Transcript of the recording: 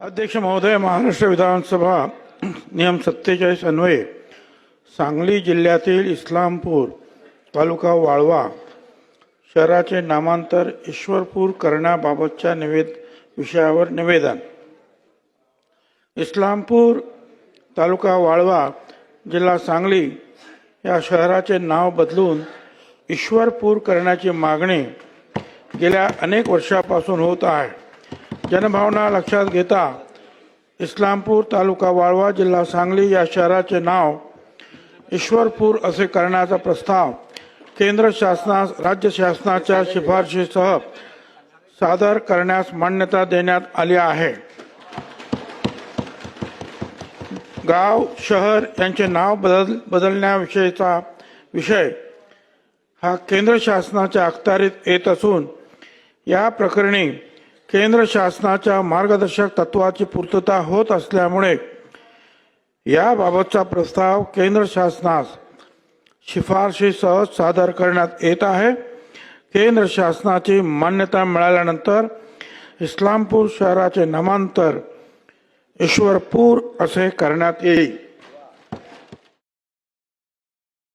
अध्यक्ष महोदय महाराष्ट्र विधानसभा नियम सत्तेचाळीस अन्वये सांगली जिल्ह्यातील इस्लामपूर तालुका वाळवा शहराचे नामांतर ईश्वरपूर करण्याबाबतच्या निवेद विषयावर निवेदन. इस्लामपूर तालुका वाळवा जिल्हा सांगली या शहराचे नाव बदलून ईश्वरपूर करण्याची मागणी गेल्या अनेक वर्षापासून होत आहे. जनभावना लक्षात घेता इस्लामपूर तालुका वाळवा जिल्हा सांगली या शहराचे नाव ईश्वरपूर असे करण्याचा प्रस्ताव केंद्र शासनास राज्य शासनाच्या शिफारशीसह सादर करण्यास मान्यता देण्यात आली आहे. गाव शहर यांचे नाव बदल बदलण्याविषयीचा विषय हा केंद्र शासनाच्या अखत्यारीत येत असून या प्रकरणी केंद्र शासनाच्या मार्गदर्शक तत्वाची पूर्तता होत असल्यामुळे याबाबतचा प्रस्ताव केंद्र शासनास शिफारशीसह सादर करण्यात येत आहे. केंद्र शासनाची मान्यता मिळाल्यानंतर इस्लामपूर शहराचे नामांतर ईश्वरपूर असे करण्यात येईल.